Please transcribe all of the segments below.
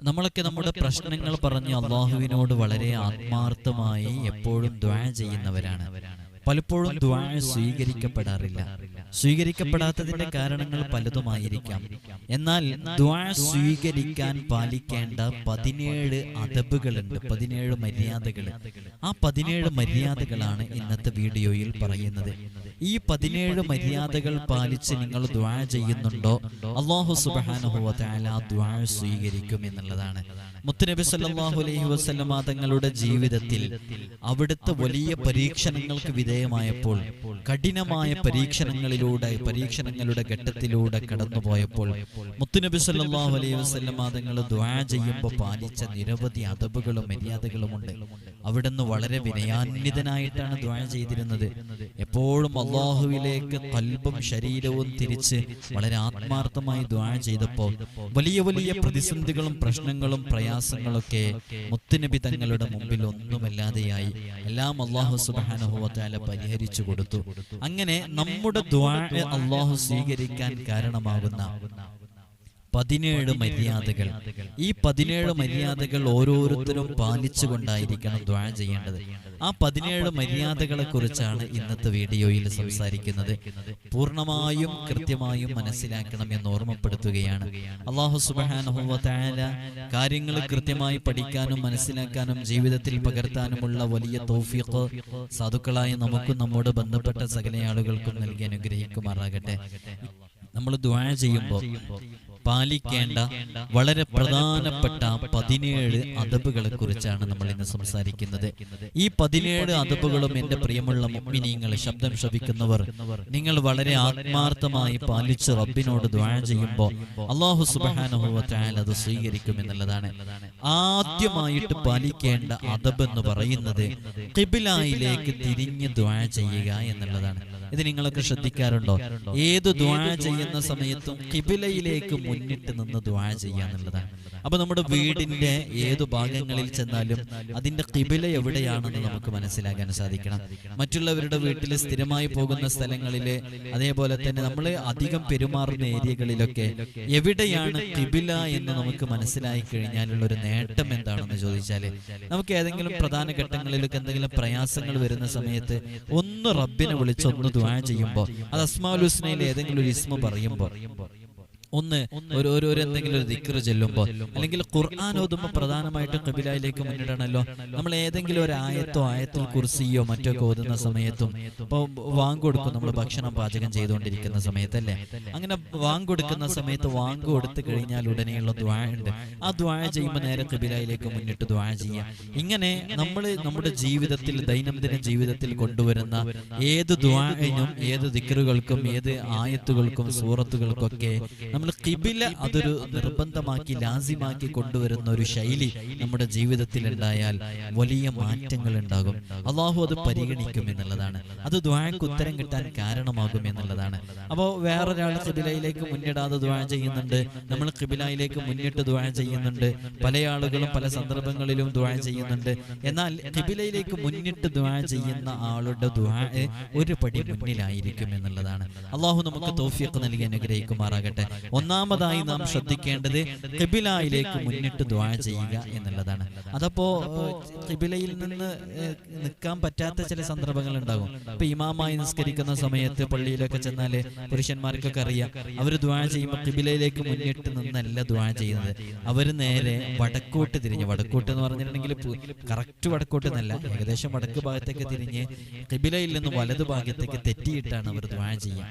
നമ്മളൊക്കെ നമ്മുടെ പ്രശ്നങ്ങൾ പറഞ്ഞ് അള്ളാഹുവിനോട് വളരെ ആത്മാർത്ഥമായി എപ്പോഴും ദ്വാ ചെയ്യുന്നവരാണ്. പലപ്പോഴും ദ്വാ സ്വീകരിക്കപ്പെടാറില്ല. സ്വീകരിക്കപ്പെടാത്തതിന്റെ കാരണങ്ങൾ പലതുമായിരിക്കാം. എന്നാൽ ദ്വാ സ്വീകരിക്കാൻ പാലിക്കേണ്ട പതിനേഴ് അതബുകളുണ്ട് പതിനേഴ് മര്യാദകൾ ആ പതിനേഴ് മര്യാദകളാണ് ഇന്നത്തെ വീഡിയോയിൽ പറയുന്നത്. ഈ പതിനേഴ് മര്യാദകൾ പാലിച്ച് നിങ്ങൾ ദ്വാ ചെയ്യുന്നുണ്ടോ? അള്ളാഹു സുബാനുഭവത്തെ ആ ദ്വാ സ്വീകരിക്കും എന്നുള്ളതാണ്. മുത്തുനബി സല്ലാഹു അലൈഹി വസല്ലമ തങ്ങളുടെ ജീവിതത്തിൽ അവിടുത്തെ വലിയ പരീക്ഷണങ്ങൾക്ക് വിധേയമായപ്പോൾ കഠിനമായ പരീക്ഷണങ്ങളിലൂടെ പരീക്ഷണങ്ങളുടെ ഘട്ടത്തിലൂടെ കടന്നുപോയപ്പോൾ മുത്തുനബി സല്ലാഹു അലൈഹി വസല്ലമ തങ്ങൾ ദ്വാ ചെയ്യുമ്പോൾ പാലിച്ച നിരവധി അതബുകളും മര്യാദകളുമുണ്ട്. അവിടുന്ന് വളരെ വിനയാന്വിതനായിട്ടാണ് ദ്വാ ചെയ്തിരുന്നത്. എപ്പോഴും അള്ളാഹുവിലേക്ക് കൽബും ശരീരവും തിരിച്ച് വളരെ ആത്മാർത്ഥമായി ദ്വാ ചെയ്തപ്പോൾ വലിയ വലിയ പ്രതിസന്ധികളും പ്രശ്നങ്ങളും പ്രയാസങ്ങളൊക്കെ മുത്തുനബി തങ്ങളുടെ മുമ്പിൽ ഒന്നുമല്ലാതെയായി എല്ലാം അള്ളാഹു സുബാനുഭവത്താല പരിഹരിച്ചു കൊടുത്തു. അങ്ങനെ നമ്മുടെ ദ്വാ അള്ളാഹു സ്വീകരിക്കാൻ കാരണമാകുന്ന പതിനേഴ് മര്യാദകൾ. ഈ പതിനേഴ് മര്യാദകൾ ഓരോരുത്തരും പാലിച്ചുകൊണ്ടായിരിക്കണം ദ്വാ ചെയ്യേണ്ടത്. ആ പതിനേഴ് മര്യാദകളെ കുറിച്ചാണ് ഇന്നത്തെ വീഡിയോയിൽ സംസാരിക്കുന്നത്. പൂർണമായും കൃത്യമായും മനസ്സിലാക്കണം എന്ന് ഓർമ്മപ്പെടുത്തുകയാണ്. അള്ളാഹു സുബാനുഭവത്തായ കാര്യങ്ങൾ കൃത്യമായി പഠിക്കാനും മനസ്സിലാക്കാനും ജീവിതത്തിൽ പകർത്താനുമുള്ള വലിയ തോഫിക്ക് സാധുക്കളായ നമുക്കും നമ്മോട് ബന്ധപ്പെട്ട സകല ആളുകൾക്കും നൽകി അനുഗ്രഹിക്കുമാറാകട്ടെ. നമ്മൾ ദ്വാ ചെയ്യുമ്പോൾ പാലിക്കേണ്ട വളരെ പ്രധാനപ്പെട്ട പതിനേഴ് അതബുകളെ കുറിച്ചാണ് നമ്മൾ ഇന്ന് സംസാരിക്കുന്നത്. ഈ പതിനേഴ് അതബുകളും എന്റെ പ്രിയമുള്ള മുഗ്മിനീങ്ങൾ ശബ്ദം ശ്രവിക്കുന്നവർ നിങ്ങൾ വളരെ ആത്മാർത്ഥമായി പാലിച്ച് റബ്ബിനോട് ദ്വാഴ ചെയ്യുമ്പോൾ അള്ളാഹു സുബാനുഭവത്തായാൽ അത് സ്വീകരിക്കും എന്നുള്ളതാണ്. ആദ്യമായിട്ട് പാലിക്കേണ്ട അതബ് എന്ന് പറയുന്നത് കിബിലായിലേക്ക് തിരിഞ്ഞ് ദ്വാഴ ചെയ്യുക എന്നുള്ളതാണ്. ഇത് നിങ്ങളൊക്കെ ശ്രദ്ധിക്കാറുണ്ടോ? ഏത് ദ്വാ ചെയ്യുന്ന സമയത്തും കിബിലയിലേക്ക് മുന്നിട്ട് നിന്ന് ദ്വാ ചെയ്യാന്നുള്ളതാണ്. അപ്പൊ നമ്മുടെ വീടിന്റെ ഏതു ഭാഗങ്ങളിൽ ചെന്നാലും അതിന്റെ കിബില എവിടെയാണെന്ന് നമുക്ക് മനസ്സിലാക്കാൻ സാധിക്കണം. മറ്റുള്ളവരുടെ വീട്ടിൽ സ്ഥിരമായി പോകുന്ന സ്ഥലങ്ങളിൽ അതേപോലെ തന്നെ നമ്മൾ അധികം പെരുമാറുന്ന ഏരിയകളിലൊക്കെ എവിടെയാണ് കിബില എന്ന് നമുക്ക് മനസ്സിലായി കഴിഞ്ഞാലുള്ള ഒരു നേട്ടം എന്താണെന്ന് ചോദിച്ചാൽ നമുക്ക് ഏതെങ്കിലും പ്രധാന ഘട്ടങ്ങളിലൊക്കെ എന്തെങ്കിലും പ്രയാസങ്ങൾ വരുന്ന സമയത്ത് ഒന്ന് റബ്ബിനെ വിളിച്ച് ഒന്ന് ദ്വാ ചെയ്യുമ്പോൾ അത് അസ്മാഉൽ ഹുസ്നയിൽ ഏതെങ്കിലും ഒരു ഇസ്മ പറയുമ്പോൾ ഒന്ന് ഒരു ഒരു എന്തെങ്കിലും ഒരു ദിക്കർ ചെല്ലുമ്പോൾ അല്ലെങ്കിൽ ഖുർആൻ ഓതുമ്പോൾ പ്രധാനമായിട്ടും കബിലയിലേക്ക് മുന്നിടണമല്ലോ നമ്മൾ ഏതെങ്കിലും ഒരു ആയത്തോ ആയത്തിൽ കുർസിയോ മറ്റോ ഒക്കെ ഓതുന്ന സമയത്തും ഇപ്പോൾ വാങ്ക് കൊടുക്കും നമ്മൾ ഭക്ഷണം പാചകം ചെയ്തുകൊണ്ടിരിക്കുന്ന സമയത്തല്ലേ? അങ്ങനെ വാങ്ക് കൊടുക്കുന്ന സമയത്ത് വാങ്ക് കൊടുത്തു കഴിഞ്ഞാൽ ഉടനെയുള്ള ദ്വാ ഉണ്ട്. ആ ദ്വാഴ ചെയ്യുമ്പോൾ നേരെ കബിലയിലേക്ക് മുന്നിട്ട് ദ്വാഴ ചെയ്യാം ഇങ്ങനെ നമ്മൾ നമ്മുടെ ജീവിതത്തിൽ ദൈനംദിന ജീവിതത്തിൽ കൊണ്ടുവരുന്ന ഏത് ദ്വാഴിനും ഏത് ദിക്കറുകൾക്കും ഏത് ആയത്തുകൾക്കും സൂറത്തുകൾക്കൊക്കെ നമ്മൾ കിബില അതൊരു നിർബന്ധമാക്കി ലാസിമാക്കി കൊണ്ടുവരുന്ന ഒരു ശൈലി നമ്മുടെ ജീവിതത്തിൽ ഉണ്ടായാൽ വലിയ മാറ്റങ്ങൾ ഉണ്ടാകും. അള്ളാഹു അത് പരിഗണിക്കും എന്നുള്ളതാണ്. അത് ദ്വാഴക്ക് ഉത്തരം കിട്ടാൻ കാരണമാകും എന്നുള്ളതാണ്. അപ്പോൾ വേറൊരാൾ കിബിലയിലേക്ക് മുന്നിടാതെ ദ്വാഴ ചെയ്യുന്നുണ്ട്. നമ്മൾ കിബിലയിലേക്ക് മുന്നിട്ട് ദ്വാഴ ചെയ്യുന്നുണ്ട്. പല ആളുകളും പല സന്ദർഭങ്ങളിലും ദ്വാഴ ചെയ്യുന്നുണ്ട്. എന്നാൽ കിബിലയിലേക്ക് മുന്നിട്ട് ദ്വാഴ ചെയ്യുന്ന ആളുടെ ദ്വാ ഒരു പടി മുന്നിലായിരിക്കും എന്നുള്ളതാണ്. അള്ളാഹു നമുക്ക് തോഫിയൊക്കെ നൽകി അനുഗ്രഹിക്കുമാറാകട്ടെ. ഒന്നാമതായി നാം ശ്രദ്ധിക്കേണ്ടത് കിബിലായിലേക്ക് മുന്നിട്ട് ദ്വാ ചെയ്യുക എന്നുള്ളതാണ്. അതപ്പോ കിബിലയിൽ നിന്ന് നിൽക്കാൻ പറ്റാത്ത ചില സന്ദർഭങ്ങൾ ഉണ്ടാകും ഇപ്പൊ ഇമാമായി നിസ്കരിക്കുന്ന സമയത്ത് പള്ളിയിലൊക്കെ ചെന്നാൽ പുരുഷന്മാർക്കൊക്കെ അറിയാം. അവർ ദ്വാ ചെയ്യുമ്പോൾ കിബിലയിലേക്ക് മുന്നിട്ട് നിന്നല്ല ദ്വാ ചെയ്യുന്നത്. അവർ നേരെ വടക്കോട്ട് തിരിഞ്ഞ് വടക്കോട്ട് എന്ന് പറഞ്ഞിട്ടുണ്ടെങ്കിൽ കറക്റ്റ് വടക്കോട്ട് എന്നല്ല ഏകദേശം വടക്ക് ഭാഗത്തേക്ക് തിരിഞ്ഞ് കിബിലയിൽ നിന്ന് വലതു ഭാഗത്തേക്ക് തെറ്റിയിട്ടാണ് അവർ ദ്വാ ചെയ്യുക.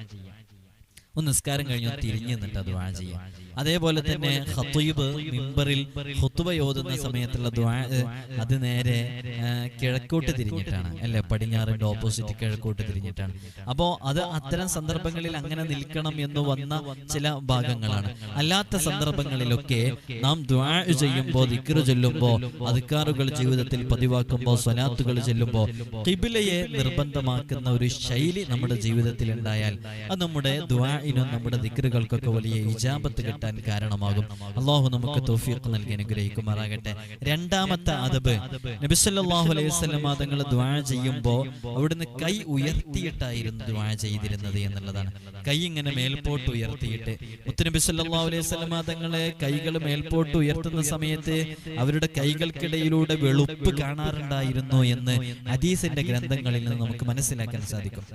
ഒന്ന് നിസ്കാരം കഴിഞ്ഞ് തിരിഞ്ഞു നിന്നിട്ട് ദ്വാ ചെയ്യാം. അതേപോലെ തന്നെ ഹത്തീബ് മിമ്പറിൽ ഹുത്തുബ ഓതുന്ന സമയത്തുള്ള ദ്വാ അത് നേരെ കിഴക്കോട്ട് തിരിഞ്ഞിട്ടാണ്. അല്ലെ പടിഞ്ഞാറിന്റെ ഓപ്പോസിറ്റ് കിഴക്കോട്ട് തിരിഞ്ഞിട്ടാണ്. അപ്പോ അത് അത്തരം സന്ദർഭങ്ങളിൽ അങ്ങനെ നിൽക്കണം എന്ന് വന്ന ചില ഭാഗങ്ങളാണ്. അല്ലാത്ത സന്ദർഭങ്ങളിലൊക്കെ നാം ദ്വാ ചെയ്യുമ്പോൾ ദിക്റ് ചൊല്ലുമ്പോൾ അധികാറുകൾ ജീവിതത്തിൽ പതിവാക്കുമ്പോൾ സ്വലാത്തുകൾ ചെല്ലുമ്പോൾ കിബിലയെ നിർബന്ധമാക്കുന്ന ഒരു ശൈലി നമ്മുടെ ജീവിതത്തിൽ ഉണ്ടായാൽ അത് നമ്മുടെ ദ്വാ ദ്വാഇനും നമ്മുടെ ദിക്റുകൾക്കൊക്കെ വലിയ ഇജാബത്ത് കിട്ടാൻ കാരണമാകും. അള്ളാഹു നമുക്ക് തൗഫീഖ് നൽകി അനുഗ്രഹിക്കുമാറാകട്ടെ. രണ്ടാമത്തെ അതബ് നബിസല്ലാഹു അലൈഹി വസല്ലം തങ്ങൾ ദ്വാ ചെയ്യുമ്പോൾ അവിടുന്ന് കൈ ഉയർത്തിയിട്ടായിരുന്നു ദ്വാ ചെയ്തിരുന്നത് എന്നുള്ളതാണ്. കൈ ഇങ്ങനെ മേൽപോട്ട് ഉയർത്തിയിട്ട്. മുത്തുനബി സല്ലല്ലാഹു അലൈഹി വസല്ലം തങ്ങളെ കൈകൾ മേൽപോട്ട് ഉയർത്തുന്ന സമയത്ത് അവരുടെ കൈകൾക്കിടയിലൂടെ വെളുപ്പ് കാണാറുണ്ടായിരുന്നു എന്ന് ഹദീസിന്റെ ഗ്രന്ഥങ്ങളിൽ നിന്ന് നമുക്ക് മനസ്സിലാക്കാൻ സാധിക്കും.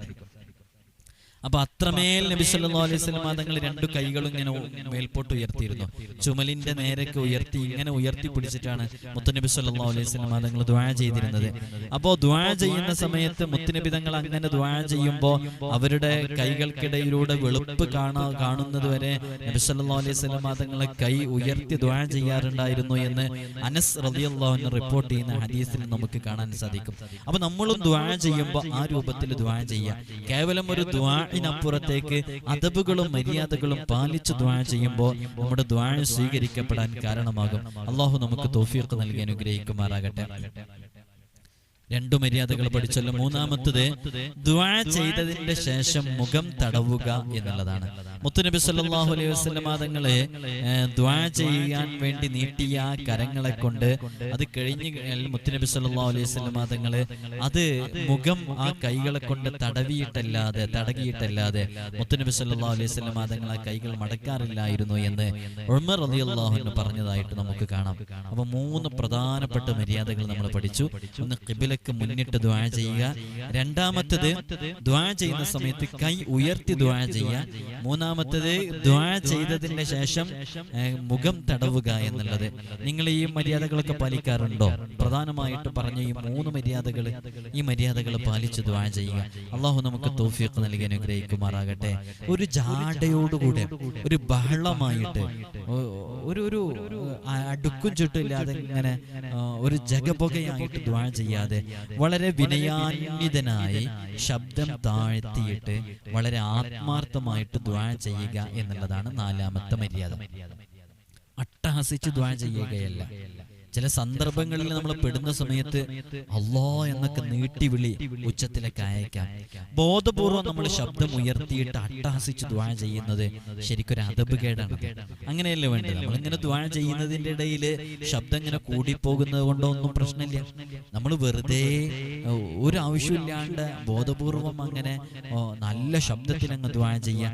അപ്പൊ അത്രമേൽ നബി സല്ലല്ലാഹു അലൈഹി വസല്ലം തങ്ങൾ രണ്ടു കൈകളും ഇങ്ങനെ മേൽപോട്ട് ഉയർത്തിയിരുന്നു. ചുമലിന്റെ നേരൊക്കെ ഉയർത്തി ഇങ്ങനെ ഉയർത്തി പിടിച്ചിട്ടാണ് മുത്തുനബി സല്ലല്ലാഹു അലൈഹി വസല്ലം തങ്ങൾ ദ്വാ ചെയ്തിരുന്നത്. അപ്പോ ദ്വാ ചെയ്യുന്ന സമയത്ത് മുത്തുനബി തങ്ങൾ അങ്ങനെ ദ്വാ ചെയ്യുമ്പോൾ അവരുടെ കൈകൾക്കിടയിലൂടെ വെളുപ്പ് കാണാ കാണുന്നത് വരെ നബി സല്ലല്ലാഹു അലൈഹി വസല്ലം തങ്ങളെ കൈ ഉയർത്തി ദ്വാ ചെയ്യാറുണ്ടായിരുന്നു എന്ന് അനസ് റളിയല്ലാഹു അൻഹു റിപ്പോർട്ട് ചെയ്യുന്ന ഹദീസിൽ നമുക്ക് കാണാൻ സാധിക്കും. അപ്പൊ നമ്മളും ദ്വാ ചെയ്യുമ്പോൾ ആ രൂപത്തിൽ ദ്വാ ചെയ്യാം കേവലം ഒരു ദുആഇനപ്പുറത്തേക്ക് അതബുകളും മര്യാദകളും പാലിച്ച് ദുആ ചെയ്യുമ്പോൾ നമ്മുടെ ദ്വാ സ്വീകരിക്കപ്പെടാൻ കാരണമാകും. അള്ളാഹു നമുക്ക് തോഫിയൊക്കെ നൽകി അനുഗ്രഹിക്കുമാറാകട്ടെ. രണ്ടു മര്യാദകൾ പഠിച്ചല്ലോ. മൂന്നാമത്തത് ദുആ ചെയ്തതിന്റെ ശേഷം മുഖം തടവുക എന്നുള്ളതാണ്. മുത്തുനബി സല്ലാഹു അലൈഹി വസ്ലമാതങ്ങളെ തങ്ങളെ ദുആ ചെയ്യാൻ വേണ്ടി നീട്ടിയ കരങ്ങളെ കൊണ്ട് അത് കഴിഞ്ഞ് കഴിഞ്ഞാൽ മുത്തുനബി സല്ലല്ലാഹു അലൈഹി വസ്ലമാതങ്ങൾ തങ്ങൾ അത് മുഖം ആ കൈകളെ കൊണ്ട് തടവിയിട്ടല്ലാതെ തടകിയിട്ടല്ലാതെ മുത്തുനബി സല്ലല്ലാഹു അലൈഹി വസ്ലമാതങ്ങൾ തങ്ങൾ ആ കൈകൾ മടക്കാറില്ലായിരുന്നു എന്ന് ഉമർ അലി അള്ളാഹു പറഞ്ഞതായിട്ട് നമുക്ക് കാണാം. അപ്പൊ മൂന്ന് പ്രധാനപ്പെട്ട മര്യാദകൾ നമ്മൾ പഠിച്ചു. ഒന്ന് കിബിലക്ക് മുന്നിട്ട് ദ്വാ ചെയ്യുക. രണ്ടാമത്തത് ദ്വാ ചെയ്യുന്ന സമയത്ത് കൈ ഉയർത്തി ദ്വാ ചെയ്യുക. മൂന്നാമത്തത് ദ്വാ ചെയ്തതിന്റെ ശേഷം മുഖം തടവുക എന്നുള്ളത്. നിങ്ങൾ ഈ മര്യാദകളൊക്കെ പാലിക്കാറുണ്ടോ? പ്രധാനമായിട്ട് പറഞ്ഞ ഈ മൂന്ന് മര്യാദകൾ ഈ മര്യാദകൾ പാലിച്ച് ദ്വാ ചെയ്യുക. അള്ളാഹു നമുക്ക് തോഫിയൊക്കെ നൽകി അനുഗ്രഹിക്കുമാറാകട്ടെ. ഒരു ജാടയോടുകൂടെ ഒരു ബഹളമായിട്ട് ഒരു ഒരു അടുക്കും ചുട്ടില്ലാതെ ഇങ്ങനെ ഒരു ജഗപുകയായിട്ട് ദ്വാ ചെയ്യാതെ വളരെ വിനയാന്വിതനായി ശബ്ദം താഴ്ത്തിയിട്ട് വളരെ ആത്മാർത്ഥമായിട്ട് ദ്വാ ചെയ്യുക എന്നുള്ളതാണ് നാലാമത്തെ മര്യാദ. അട്ടഹസിച്ച് ദ്വാ ചെയ്യുകയല്ല. ചില സന്ദർഭങ്ങളിൽ നമ്മൾ പെടുന്ന സമയത്ത് അല്ലോ എന്നൊക്കെ നീട്ടിവിളി ഉച്ചത്തിലേക്ക് അയക്കാം. ബോധപൂർവം നമ്മൾ ശബ്ദം ഉയർത്തിയിട്ട് അട്ടഹസിച്ച് ദ്വാ ചെയ്യുന്നത് ശരിക്കൊരു അതബ് കേടാണ്. അങ്ങനെയല്ലേ വേണ്ടത്? നമ്മളിങ്ങനെ ദ്വാ ചെയ്യുന്നതിന്റെ ഇടയിൽ ശബ്ദം ഇങ്ങനെ കൂടിപ്പോകുന്നത് കൊണ്ടോ ഒന്നും പ്രശ്നമില്ല. നമ്മൾ വെറുതെ ഒരു ആവശ്യമില്ലാണ്ട് ബോധപൂർവം അങ്ങനെ നല്ല ശബ്ദത്തിൽ അങ്ങ് ദ്വാ ചെയ്യാം.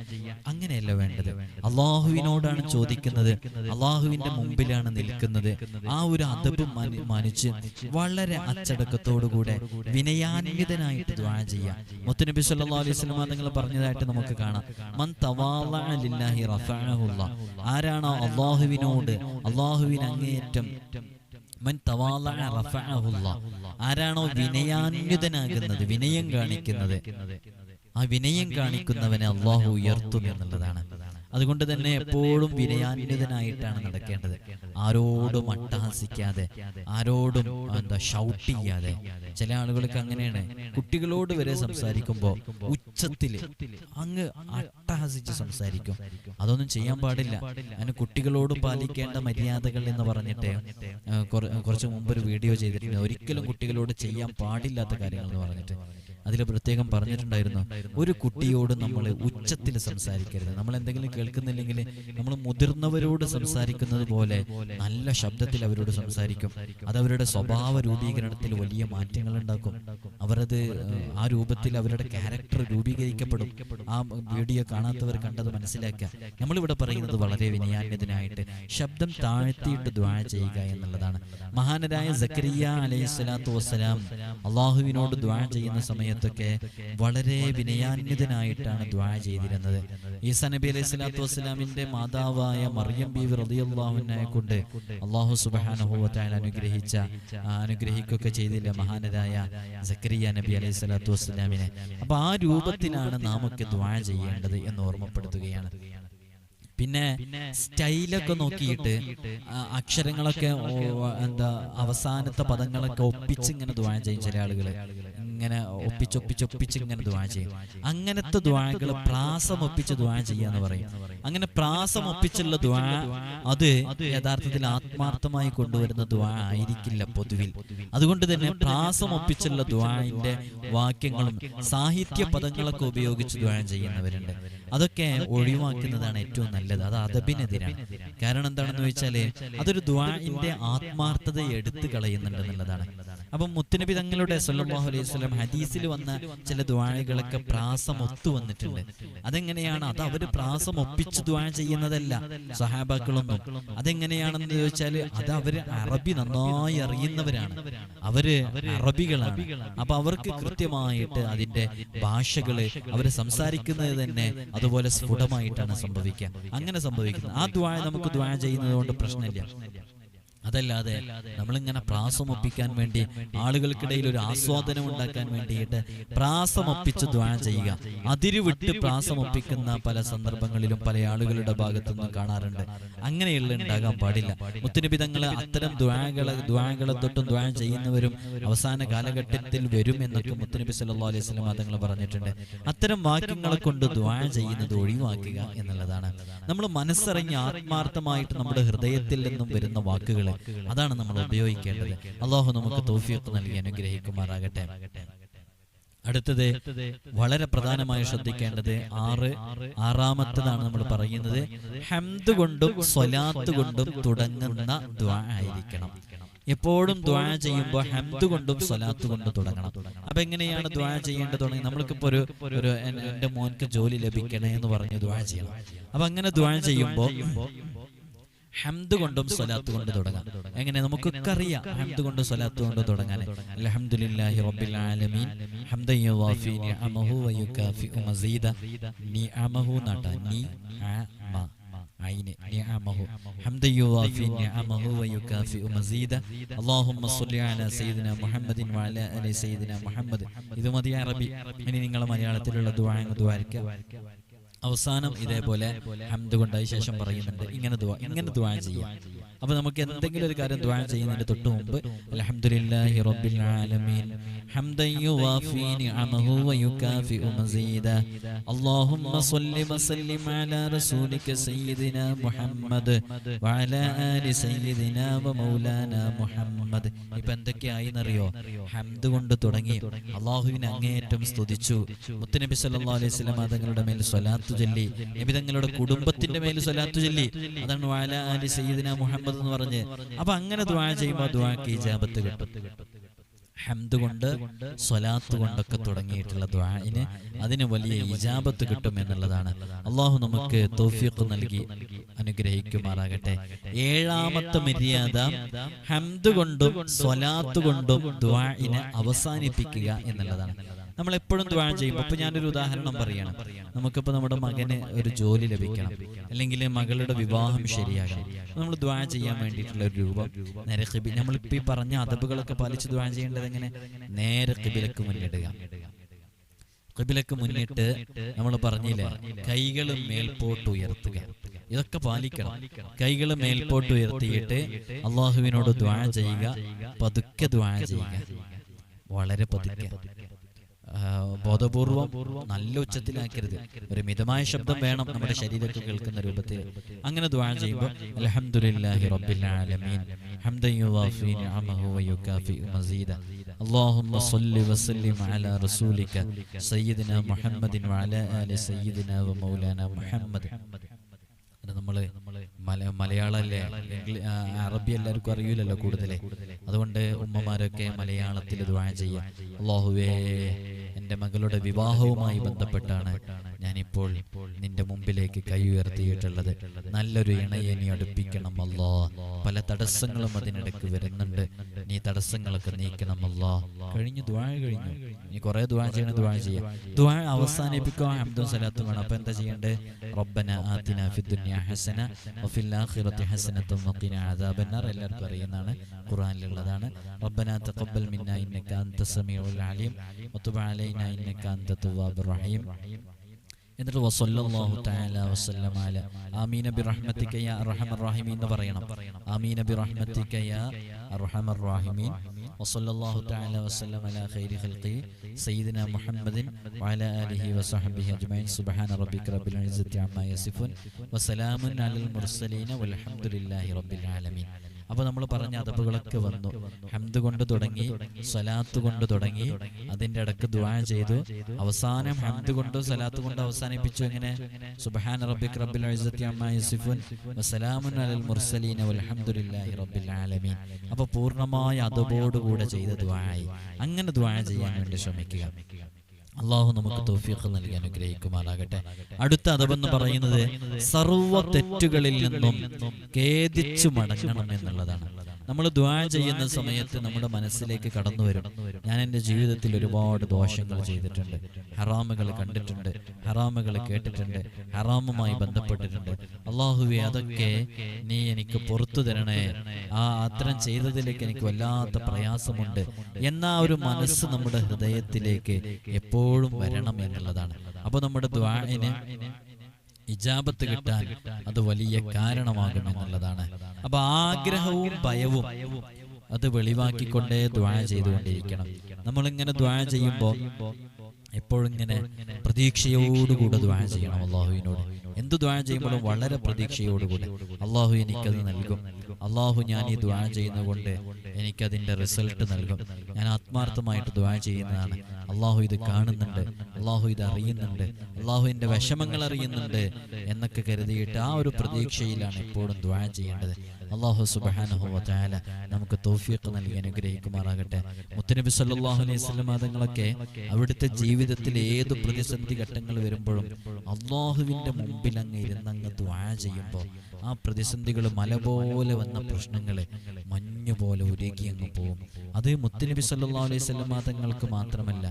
അങ്ങനെയല്ല വേണ്ടത്? അള്ളാഹുവിനോടാണ് ചോദിക്കുന്നത്. അള്ളാഹുവിന്റെ മുമ്പിലാണ് നിൽക്കുന്നത്. ആ ഒരു അതബ് മാനി- മാനിച്ച് വളരെ അച്ചടക്കത്തോടുകൂടെ വിനയാന്വിതനായിട്ട് ദ്വാ ചെയ്യാം. മുത്തുനബി സല്ലല്ലാഹു അലൈഹി വസല്ലം നിങ്ങൾ പറഞ്ഞതായിട്ട് നമുക്ക് കാണാം. മൻ തവാളഅ ലില്ലാഹി റഫഅഹുല്ലാ. ആരാണോ അള്ളാഹുവിനോട് അള്ളാഹുവിന് അങ്ങേയറ്റം മൻ തവാല ആരാണോ വിനയാന്വിതനാകുന്നത് വിനയം കാണിക്കുന്നത് ആ വിനയം കാണിക്കുന്നവനെ അള്ളാഹു ഉയർത്തും എന്നുള്ളതാണ്. അതുകൊണ്ട് തന്നെ എപ്പോഴും വിനയാന്വിതനായിട്ടാണ് നടക്കേണ്ടത്. ആരോടും അട്ടഹസിക്കാതെ ആരോടും എന്താ ഷൗട്ട് ചെയ്യാതെ. ചില ആളുകൾക്ക് അങ്ങനെയാണ്. കുട്ടികളോട് വരെ സംസാരിക്കുമ്പോൾ ഉച്ചത്തിൽ അങ്ങ് അട്ടഹസിച്ച് സംസാരിക്കും. അതൊന്നും ചെയ്യാൻ പാടില്ല. അങ്ങനെ കുട്ടികളോട് പാലിക്കേണ്ട മര്യാദകൾ എന്ന് പറഞ്ഞിട്ട് കുറച്ച് മുമ്പ് ഒരു വീഡിയോ ചെയ്തിട്ടുണ്ട്. ഒരിക്കലും കുട്ടികളോട് ചെയ്യാൻ പാടില്ലാത്ത കാര്യങ്ങൾ എന്ന് പറഞ്ഞിട്ട്. അതിൽ പ്രത്യേകം പറഞ്ഞിട്ടുണ്ടായിരുന്നു ഒരു കുട്ടിയോട് നമ്മൾ ഉച്ചത്തിൽ സംസാരിക്കരുത്. നമ്മൾ എന്തെങ്കിലും കേൾക്കുന്നില്ലെങ്കിൽ നമ്മൾ മുതിർന്നവരോട് സംസാരിക്കുന്നത് പോലെ നല്ല ശബ്ദത്തിൽ അവരോട് സംസാരിക്കും. അത് അവരുടെ സ്വഭാവ രൂപീകരണത്തിൽ വലിയ മാറ്റങ്ങൾ ഉണ്ടാക്കും. അവരത് ആ രൂപത്തിൽ അവരുടെ ക്യാരക്ടർ രൂപീകരിക്കപ്പെടും. ആ വീഡിയോ കാണാത്തവർ കണ്ടത് മനസ്സിലാക്കുക. നമ്മളിവിടെ പറയുന്നത് വളരെ വിനയാന്യതനായിട്ട് ശബ്ദം താഴ്ത്തിയിട്ട് ദ്വാ ചെയ്യുക എന്നുള്ളതാണ്. മഹാനരായ സക്കരിയ അലൈഹി സ്വലാത്തു വസ്സലാം അള്ളാഹുവിനോട് ദ്വാ ചെയ്യുന്ന സമയത്തൊക്കെ വളരെ വിനയാന്യതനായിട്ടാണ് ദ്വാ ചെയ്തിരുന്നത്. ഈസാ നബി അലൈഹി സ്വലാത്തു വസ്സലാമിന്റെ മാതാവായ മറിയം ബീവി റളിയല്ലാഹുവിനെ കൊണ്ട് അള്ളാഹു തആല അനുഗ്രഹിച്ച അനുഗ്രഹിക്കുകയൊക്കെ ചെയ്തില്ല മഹാനരായ സക്കരിയ നബി അലൈഹി സ്വലാത്തു വസ്സലാമിനെ. അപ്പൊ ആ രൂപത്തിലാണ് നാമൊക്കെ ദ്വാ ചെയ്യേണ്ടത് എന്ന് ഓർമ്മപ്പെടുത്തുകയാണ്. പിന്നെ സ്റ്റൈലൊക്കെ നോക്കിയിട്ട് അക്ഷരങ്ങളൊക്കെ എന്താ അവസാനത്തെ പദങ്ങളൊക്കെ ഒപ്പിച്ച് ഇങ്ങനെ ദ്വാ ചെയ്യും ചില ആളുകൾ ഇങ്ങനെ ഒപ്പിച്ചൊപ്പിച്ചൊപ്പിച്ച് ഇങ്ങനെ ദ്വാ ചെയ്യും. അങ്ങനത്തെ ദ്വാകൾ പ്രാസം ഒപ്പിച്ച് ദ്വാ ചെയ്യാന്ന് പറയും. അങ്ങനെ പ്രാസം ഒപ്പിച്ചുള്ള ദ്വാ അത് യഥാർത്ഥത്തിൽ ആത്മാർത്ഥമായി കൊണ്ടുവരുന്ന ദ്വാ ആയിരിക്കില്ല പൊതുവിൽ. അതുകൊണ്ട് തന്നെ പ്രാസം ഒപ്പിച്ചുള്ള ദ്വാന്റെ വാക്യങ്ങളും സാഹിത്യ പദങ്ങളൊക്കെ ഉപയോഗിച്ച് ദ്വാ ചെയ്യുന്നവരുണ്ട്. അതൊക്കെ ഒഴിവാക്കുന്നതാണ് ഏറ്റവും നല്ലത്. അത് അതബിനെതിരാണ് കാരണം എന്താണെന്ന് വെച്ചാൽ അതൊരു ദ്വാന്റെ ആത്മാർത്ഥത എടുത്തു കളയുന്നുണ്ട് എന്നുള്ളതാണ്. അപ്പം മുത്തുനബി തങ്ങളുടെ സല്ലല്ലാഹു അലൈഹി വസല്ലം ഹദീസിൽ വന്ന ചില ദ്വാഴകളൊക്കെ പ്രാസം ഒത്തു വന്നിട്ടുണ്ട് അതെങ്ങനെയാണ്? അത് അവർ പ്രാസം ഒപ്പിച്ച് ദ്വാ ചെയ്യുന്നതല്ല. സഹാബാക്കളൊന്നും. അതെങ്ങനെയാണെന്ന് ചോദിച്ചാൽ അത് അവർ അറബി നന്നായി അറിയുന്നവരാണ്. അവർ അറബികളാണ്. അപ്പൊ അവർക്ക് കൃത്യമായിട്ട് അതിന്റെ ഭാഷകൾ അവർ സംസാരിക്കുന്നത് തന്നെ അതുപോലെ സ്ഫുടമായിട്ടാണ് സംഭവിക്കുക. അങ്ങനെ സംഭവിക്കുന്നത്. ആ ദ്വാ നമുക്ക് ദ്വാ ചെയ്യുന്നത് കൊണ്ട് പ്രശ്നമില്ല. അതല്ലാതെ നമ്മളിങ്ങനെ പ്രാസമൊപ്പിക്കാൻ വേണ്ടി ആളുകൾക്കിടയിൽ ഒരു ആസ്വാദനം ഉണ്ടാക്കാൻ വേണ്ടിയിട്ട് പ്രാസമൊപ്പിച്ച് ദ്വാനം ചെയ്യുക. അതിരുവിട്ട് പ്രാസമൊപ്പിക്കുന്ന പല സന്ദർഭങ്ങളിലും പല ആളുകളുടെ ഭാഗത്തു നിന്നും കാണാറുണ്ട്. അങ്ങനെയുള്ള ഉണ്ടാകാൻ പാടില്ല. മുത്തുനിബിതങ്ങൾ അത്തരം ദ്വാകളെ ദ്വാകളെ തൊട്ടും ദ്വാനം ചെയ്യുന്നവരും അവസാന കാലഘട്ടത്തിൽ വരും എന്നൊക്കെ മുത്തുനബി സല്ലാ അലൈഹി സ്വലം തങ്ങൾ പറഞ്ഞിട്ടുണ്ട്. അത്തരം വാക്യങ്ങളെ കൊണ്ട് ദ്വാ ചെയ്യുന്നത് ഒഴിവാക്കുക എന്നുള്ളതാണ്. നമ്മൾ മനസ്സറിഞ്ഞ് ആത്മാർത്ഥമായിട്ട് നമ്മുടെ ഹൃദയത്തിൽ നിന്നും വരുന്ന വാക്കുകൾ അതാണ് നമ്മൾ ഉപയോഗിക്കേണ്ടത്. അള്ളാഹു നമുക്ക് തോഫിയൊക്കെ നൽകി അനുഗ്രഹിക്കുമാറാകട്ടെ. അടുത്തത് വളരെ പ്രധാനമായി ശ്രദ്ധിക്കേണ്ടത് ആറ് ആറാമത്തതാണ് നമ്മൾ പറയുന്നത്. ഹംദ് കൊണ്ടും സ്വലാത്ത് കൊണ്ടും തുടങ്ങുന്ന ദ്വാ ആയിരിക്കണം. എപ്പോഴും ദ്വാ ചെയ്യുമ്പോൾ ഹംദ് കൊണ്ടും സ്വലാത്ത് കൊണ്ടും തുടങ്ങണം. അപ്പൊ എങ്ങനെയാണ് ദ്വാ ചെയ്യേണ്ടത് തുടങ്ങി? നമ്മൾക്കിപ്പോ ഒരു ഒരു എന്റെ മോൻക്ക് ജോലി ലഭിക്കണേ എന്ന് പറഞ്ഞ് ദ്വാ ചെയ്യണം. അപ്പൊ അങ്ങനെ ദ്വാ ചെയ്യുമ്പോൾ ഹംദ് കൊണ്ടും സ്വലാത്ത് കൊണ്ട് തുടങ്ങാം എങ്ങനെ നമുക്കൊക്കെ അറിയാം ഹംദ് കൊണ്ട് സ്വലാത്ത് കൊണ്ട് തുടങ്ങാൻ അൽഹംദുലില്ലാഹി റബ്ബിൽ ആലമീൻ ഹംദൻ യുവാഫി നിഅമഹു വയുകാഫിഉ മസീദ നിഅമഹു നട്ട നി ആ മ عين نعمه حمدا يوافي نعمه ويكافئ مزيدا اللهم صل على سيدنا محمد وعلى ال سيدنا محمد ഇത് മതി അറബി ഇനി നിങ്ങൾ മലയാളത്തിലുള്ള ദുആ ദ്വാരിക്കുക അവസാനം ഇതേപോലെ ഹംദ് കൊണ്ടായ ശേഷം പറയുന്നുണ്ട്. ഇങ്ങനെ ഇങ്ങനെ ദുആ ചെയ്യാം. അപ്പൊ നമുക്ക് എന്തെങ്കിലും ഒരു കാര്യം ദുആ ചെയ്യുന്നതിന് തൊട്ട് മുമ്പ് അൽഹംദുലില്ലാഹി റബ്ബിൽ ആലമീൻ ഹംദൻ യുവാഫി നിഅമഹു വയുകാഫിഉ മസീദ اللهم صل وسلم على رسولك سيدنا محمد وعلى آل سيدنا ومولانا محمد ഇപ്പൊ എന്തൊക്കെയായിന്നറിയോ ഹംദ് കൊണ്ട് തുടങ്ങി അള്ളാഹുവിനെ അങ്ങേയറ്റം സ്തുതിച്ചു മുത്തനബി സല്ലല്ലാഹു അലൈഹി വസല്ലം തങ്ങളുടെ മേൽ സ്വലാത്തു ചൊല്ലി നബി തങ്ങളുടെ കുടുംബത്തിന്റെ മേൽ സ്വലാത്തു ചൊല്ലി അതാണ് വാല ആലി സയ്യിദിന മുഹമ്മദ് എന്ന് പറഞ്ഞ്. അപ്പൊ അങ്ങനെ ദുആ ചെയ്യുമ്പോൾ ദ്വാക്ക് ഇജാബത്ത് കിട്ടും. ഹംദ് കൊണ്ട് സ്വലാത്ത് കൊണ്ടൊക്കെ തുടങ്ങിയിട്ടുള്ള ദ്വാന് അതിന് വലിയ ഇജാബത്ത് കിട്ടും എന്നുള്ളതാണ്. അള്ളാഹു നമുക്ക് തോഫിയൊക്കെ നൽകി അനുഗ്രഹിക്കുമാറാകട്ടെ. ഏഴാമത്തെ മര്യാദ ഹംദ് കൊണ്ടും സ്വലാത്ത് കൊണ്ടും ദ്വാന് അവസാനിപ്പിക്കുക എന്നുള്ളതാണ്. നമ്മൾ എപ്പോഴും ദ്വാരം ചെയ്യുമ്പോൾ അപ്പൊ ഞാനൊരു ഉദാഹരണം പറയണം. നമുക്കിപ്പോ നമ്മുടെ മകന് ഒരു ജോലി ലഭിക്കണം. അല്ലെങ്കിൽ മകളുടെ വിവാഹം ശരിയാകണം. നമ്മൾ ദ്വാരം ചെയ്യാൻ വേണ്ടിയിട്ടുള്ള ഒരു രൂപം. നേരെ ഖിബി നമ്മളിപ്പോ ഈ പറഞ്ഞ അതബുകളൊക്കെ പാലിച്ച് ദ്വാരം ചെയ്യേണ്ടത് എങ്ങനെ? നേരെ കിബിലക്ക് മുന്നിടുക. കിബിലക്ക് മുന്നിട്ട് നമ്മൾ പറഞ്ഞില്ലേ കൈകൾ മേൽപോട്ട് ഉയർത്തുക. ഇതൊക്കെ പാലിക്കണം. കൈകൾ മേൽപോട്ട് ഉയർത്തിയിട്ട് അള്ളാഹുവിനോട് ദ്വാരം ചെയ്യുക. പതുക്കെ ദ്വാരം ചെയ്യുക. വളരെ പതുക്കെ. ബോധപൂർവം നല്ല ഉച്ചത്തിലാക്കരുത് ഒരു മിതമായ ശബ്ദം വേണം നമ്മുടെ ശരീരത്തിൽ കേൾക്കുന്ന രൂപത്തിൽ അങ്ങനെ ദ്വാ ചെയ്യുമ്പോൾ അൽഹംദുലില്ലാഹി റബ്ബിൽ ആലമീൻ ഹംദൻ യുവാഫി നിഅമഹു വയുകാഫിഉ മസീദ اللهم صل وسلم على رسولك سيدنا محمد وعلى آل سيدنا ومولانا محمد അത് നമ്മള് മല മലയാളല്ലേ ഇംഗ്ലീ- ആ, അറബി എല്ലാവർക്കും അറിയില്ലല്ലോ കൂടുതലേ അതുകൊണ്ട് ഉമ്മമാരൊക്കെ മലയാളത്തിൽ ദ്വാ ചെയ്യാം അള്ളാഹുവേ എന്റെ മകളുടെ വിവാഹവുമായി ബന്ധപ്പെട്ടാണ് ഞാനിപ്പോൾ നിന്റെ മുമ്പിലേക്ക് കൈ ഉയർത്തിയിട്ടുള്ളത് നല്ലൊരു ഇണയെ നീ അടുപ്പിക്കണം അല്ലാ. പല തടസ്സങ്ങളും അതിനിടയ്ക്ക് വരുന്നുണ്ട്. നീ തടസ്സങ്ങളൊക്കെ നീക്കണം അല്ലാ. കഴിഞ്ഞു ദ്വാഴ കഴിഞ്ഞു. നീ കുറെ ദ്വാഴ ചെയ്യണം ദ്വാഴ ചെയ്യാം. ദ്വാഴ അവസാനിപ്പിക്കുക. ഹംദും സലാത്തും വേണം. അപ്പൊ എന്താ ചെയ്യേണ്ടത് റബ്ബന ആത്തിന ഫിദ്ദുനിയ ഹസന വഫിൽ ഹസനത്തും വഖിന അദാബന്നാർ. എല്ലാവർക്കും അറിയുന്നതാണ്. ഖുർആനിലുള്ളതാണ്. റബ്ബന തഖബ്ബൽ മിന്ന ഇന്നക അൻത സമീഉൽ അലീം വതുബ് അലൈന ഇന്നക അൻത തവ്വാബുർ റഹീം. എന്നിട്ട് വസല്ലല്ലാഹു തആല വസല്ലമ അല. ആമീന ബിറഹ്മതിക യാ അർഹമർ റഹീമീൻ എന്ന് പറയണം. ആമീന ബിറഹ്മതിക യാ അർഹമർ റഹീമീൻ. വസല്ലല്ലാഹു തആല വസല്ലം അലാ ഖൈരി ഖൽഖി സയ്യിദിന മുഹമ്മദിൻ വഅലാ ആലിഹി വസഹബിഹി അജ്മഈൻ. സുബ്ഹാന റബ്ബിക റബ്ബിൽ ഇസ്സത്തി അമ്മാ യസിഫൂൻ. വസലാമുൻ അലൽ മുർസലീന വൽഹംദുലില്ലാഹി റബ്ബിൽ ആലമീൻ. അപ്പോൾ നമ്മൾ പറഞ്ഞ അതബുകളൊക്കെ വന്നു. ഹംദ് കൊണ്ട് തുടങ്ങി സ്വലാത്ത് കൊണ്ട് തുടങ്ങി അതിന്റെ ഇടയ്ക്ക് ദുആ ചെയ്തു. അവസാനം ഹംദ് കൊണ്ടും സ്വലാത്ത് കൊണ്ട് അവസാനിപ്പിച്ചു എങ്ങനെ? സുബ്ഹാന റബ്ബിക റബ്ബിൽ യസിഫൂൻ വസലാമുൻ അലൽ വൽഹംദുലില്ലാഹി റബ്ബിൽ ആലമീൻ. അപ്പോൾ പൂർണമായ അതബോടുകൂടെ ചെയ്ത ദുവായി അങ്ങനെ ദുആ ചെയ്യാൻ വേണ്ടി ശ്രമിക്കുക. അള്ളാഹു നമുക്ക് തൗഫീഖ് നൽകി അനുഗ്രഹിക്കുമാറാകട്ടെ. അടുത്ത അദബെന്ന് പറയുന്നത് സർവ തെറ്റുകളിൽ നിന്നും ഖേദിച്ചു മടങ്ങണം എന്നുള്ളതാണ്. നമ്മൾ ദ്വാ ചെയ്യുന്ന സമയത്ത് നമ്മുടെ മനസ്സിലേക്ക് കടന്നു വരും. ഞാൻ എന്റെ ജീവിതത്തിൽ ഒരുപാട് ദോഷങ്ങൾ ചെയ്തിട്ടുണ്ട്. ഹറാമുകൾ കണ്ടിട്ടുണ്ട്. ഹറാമുകൾ കേട്ടിട്ടുണ്ട്. ഹറാമുമായി ബന്ധപ്പെട്ടിട്ടുണ്ട്. അള്ളാഹുവെ അതൊക്കെ നീ എനിക്ക് പുറത്തു തരണേ. ആ അത്തരം ചെയ്തതിലേക്ക് എനിക്ക് വല്ലാത്ത പ്രയാസമുണ്ട്. എന്ന ഒരു മനസ്സ് നമ്മുടെ ഹൃദയത്തിലേക്ക് എപ്പോഴും വരണം എന്നുള്ളതാണ്. അപ്പോൾ നമ്മുടെ ദ്വാന് ഇജാബത്ത് കിട്ടാൻ അത് വലിയ കാരണമാകും എന്നുള്ളതാണ്. അപ്പൊ ആഗ്രഹവും ഭയവും അത് വെളിവാക്കിക്കൊണ്ടേ ദ്വാഴ ചെയ്തുകൊണ്ടിരിക്കണം നമ്മളിങ്ങനെ ദ്വാഴ ചെയ്യുമ്പോൾ എപ്പോഴും ഇങ്ങനെ പ്രതീക്ഷയോടുകൂടെ ദ്വാഴ ചെയ്യണം അള്ളാഹുവിനോട് എന്ത് ദ്വാഴ ചെയ്യുമ്പോഴും വളരെ പ്രതീക്ഷയോടുകൂടെ. അള്ളാഹു എനിക്കത് നൽകും. അള്ളാഹു ഞാൻ ഈ ദ്വാ ചെയ്യുന്നതുകൊണ്ട് എനിക്കതിന്റെ റിസൾട്ട് നൽകും. ഞാൻ ആത്മാർത്ഥമായിട്ട് ദ്വാ ചെയ്യുന്നതാണ്. അള്ളാഹു ഇത് കാണുന്നുണ്ട്. അള്ളാഹു ഇത് അറിയുന്നുണ്ട്. അള്ളാഹു എന്റെ വിഷമങ്ങൾ അറിയുന്നുണ്ട് എന്നൊക്കെ കരുതിയിട്ട് ആ ഒരു പ്രതീക്ഷയിലാണ് എപ്പോഴും ദ്വാ ചെയ്യേണ്ടത്. അള്ളാഹു സുബാനഹുല നമുക്ക് തൗഫീഖ് നൽകി അനുഗ്രഹിക്കുമാറാകട്ടെ. മുത്തനബി സല്ലാഹു അലൈഹി സ്വലം തങ്ങളൊക്കെ അവിടുത്തെ ജീവിതത്തിൽ ഏത് പ്രതിസന്ധി ഘട്ടങ്ങൾ വരുമ്പോഴും അള്ളാഹുവിന്റെ മുമ്പിൽ അങ്ങ് ഇരുന്നങ്ങ് ദ്വാ ചെയ്യുമ്പോൾ ആ പ്രതിസന്ധികൾ മല പോലെ വന്ന പ്രശ്നങ്ങളെ മഞ്ഞു പോലെ ഉരുകി അങ്ങ് പോകും. അത് മുത്തനബി സല്ലാ അലൈഹി സ്വലം തങ്ങൾക്ക് മാത്രമല്ല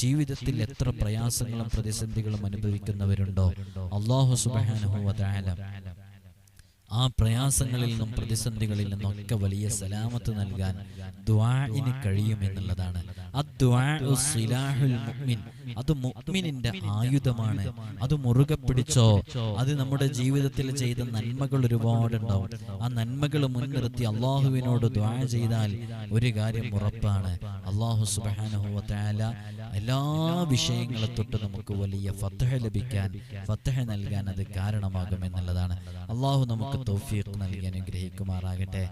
ജീവിതത്തിൽ എത്ര പ്രയാസങ്ങളും പ്രതിസന്ധികളും അനുഭവിക്കുന്നവരുണ്ടോ? അള്ളാഹു സുബാനഹുല ആ പ്രയാസങ്ങളിൽ നിന്നും പ്രതിസന്ധികളിൽ നിന്നൊക്കെ വലിയ സലാമത്ത് നൽകാൻ ദ്വാഇന് കഴിയുമെന്നുള്ളതാണ് അത് മുഅ്മിനിന്റെ ആയുധമാണ്. അത് മുറുകെ പിടിച്ചോ? അത് നമ്മുടെ ജീവിതത്തിൽ ചെയ്ത നന്മകൾ ഒരുപാടുണ്ടാവും. ആ നന്മകൾ മുൻനിർത്തി അള്ളാഹുവിനോട് ദ്വാ ചെയ്താൽ ഒരു കാര്യം ഉറപ്പാണ്. അള്ളാഹു സുബാനുഹുവല എല്ലാ വിഷയങ്ങളെ തൊട്ട് നമുക്ക് വലിയ ഫത്തഹ ലഭിക്കാൻ ഫത്തഹ നൽകാൻ അത് കാരണമാകും എന്നുള്ളതാണ്. അള്ളാഹു നമുക്ക് തൗഫീഖ് നൽകി അനുഗ്രഹിക്കുമാറാകട്ടെ.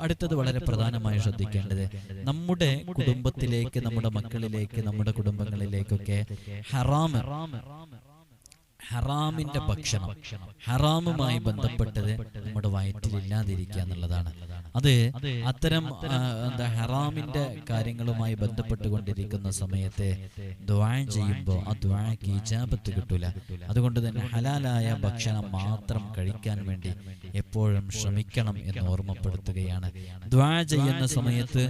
അടുത്തത് വളരെ പ്രധാനമായി ശ്രദ്ധിക്കേണ്ടത് നമ്മുടെ കുടുംബത്തിലേക്ക് നമ്മുടെ മക്കളിലേക്ക് നമ്മുടെ കുടുംബങ്ങളിലേക്കൊക്കെ ഹറാം ഹറാമിന്റെ ഭക്ഷണം. ഹറാമുമായി ബന്ധപ്പെട്ടത് നമ്മുടെ വയറ്റിൽ ഇല്ലാതിരിക്കുക എന്നുള്ളതാണ്. അത് അത്തരം എന്താ ഹറാമിന്റെ കാര്യങ്ങളുമായി ബന്ധപ്പെട്ടുകൊണ്ടിരിക്കുന്ന സമയത്ത് ദ്വാ ചെയ്യുമ്പോൾ ആ ദ്വാക്ക് ഈജാപത്ത് കിട്ടൂല. അതുകൊണ്ട് തന്നെ ഹലാലായ ഭക്ഷണം മാത്രം കഴിക്കാൻ വേണ്ടി എപ്പോഴും ശ്രമിക്കണം എന്ന് ഓർമ്മപ്പെടുത്തുകയാണ്. ദ്വാ ചെയ്യുന്ന സമയത്ത്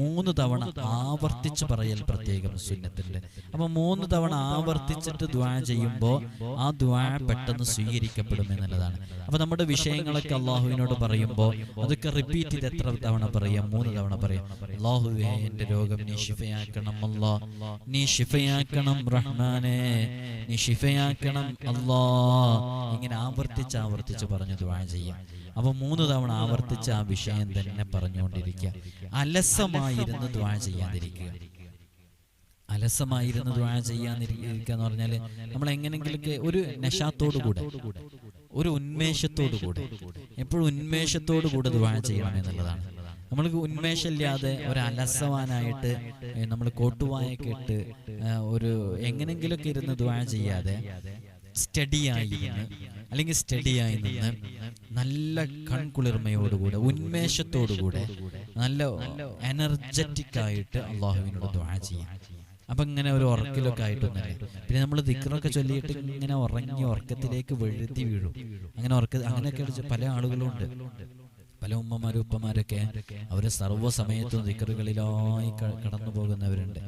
മൂന്ന് തവണ ആവർത്തിച്ച് പറയൽ പ്രത്യേകം സുന്നത്തുണ്ട് അപ്പൊ മൂന്ന് തവണ ആവർത്തിച്ചിട്ട് ദ്വാ ചെയ്യുമ്പോൾ ആ ദ്വാ പെട്ടെന്ന് സ്വീകരിക്കപ്പെടും എന്നുള്ളതാണ്. അപ്പൊ നമ്മുടെ വിഷയങ്ങളൊക്കെ അള്ളാഹുവിനോട് പറയുമ്പോൾ അതൊക്കെ റിപ്പീറ്റ് ചെയ്ത് എത്ര തവണ പറയാം? മൂന്ന് തവണ പറയാം. അള്ളാഹുവേ എന്റെ രോഗം നീ ഷിഫയാക്കണം അല്ലാ. നീ ഷിഫയാക്കണം റഹ്മാനെ. നീ ഷിഫയാക്കണം അല്ലാ. ഇങ്ങനെ ആവർത്തിച്ച് ആവർത്തിച്ച് പറഞ്ഞു ദ്വാ ചെയ്യാം. അപ്പൊ മൂന്ന് തവണ ആവർത്തിച്ച് ആ വിഷയം തന്നെ പറഞ്ഞുകൊണ്ടിരിക്കുക. അലസമായിരുന്ന് ദ്വാ ചെയ്യാതിരിക്കുക. അലസമായിരുന്ന് ദ്വാ ചെയ്യാന്നിരിക്കുക എന്ന് പറഞ്ഞാൽ നമ്മൾ എങ്ങനെങ്കിലൊക്കെ ഒരു നശാത്തോടു കൂടെ ഒരു ഉന്മേഷത്തോടു കൂടെ എപ്പോഴും ഉന്മേഷത്തോടു കൂടെ ദ്വാ ചെയ്യണം എന്നുള്ളതാണ്. നമ്മൾക്ക് ഉന്മേഷമില്ലാതെ ഒരു അലസവാനായിട്ട് നമ്മൾ കോട്ടുവായൊക്കെ ഇട്ട് ഒരു എങ്ങനെങ്കിലൊക്കെ ഇരുന്ന് ദ്വാ ചെയ്യാതെ സ്റ്റഡിയായി ഇരുന്ന് അല്ലെങ്കിൽ സ്റ്റഡിയായി നിന്ന് നല്ല കൺകുളിർമയോടുകൂടെ ഉന്മേഷത്തോടുകൂടെ നല്ല എനർജറ്റിക് ആയിട്ട് അള്ളാഹുവിനോട് ദ്വാ ചെയ്യാം. അപ്പൊ ഇങ്ങനെ ഒരു ഉറക്കിലൊക്കെ ആയിട്ടൊന്നല്ലേ പിന്നെ നമ്മൾ ദിക്കറൊക്കെ ചൊല്ലിയിട്ട് ഇങ്ങനെ ഉറങ്ങി ഉറക്കത്തിലേക്ക് വെഴുത്തി വീഴും. അങ്ങനെ ഉറക്ക അങ്ങനെയൊക്കെ പല ആളുകളും ഉണ്ട് പല ഉമ്മമാരും ഉപ്പമാരൊക്കെ അവർ സർവസമയത്തും ദിക്കറുകളിലായി കടന്നു പോകുന്നവരുണ്ട്.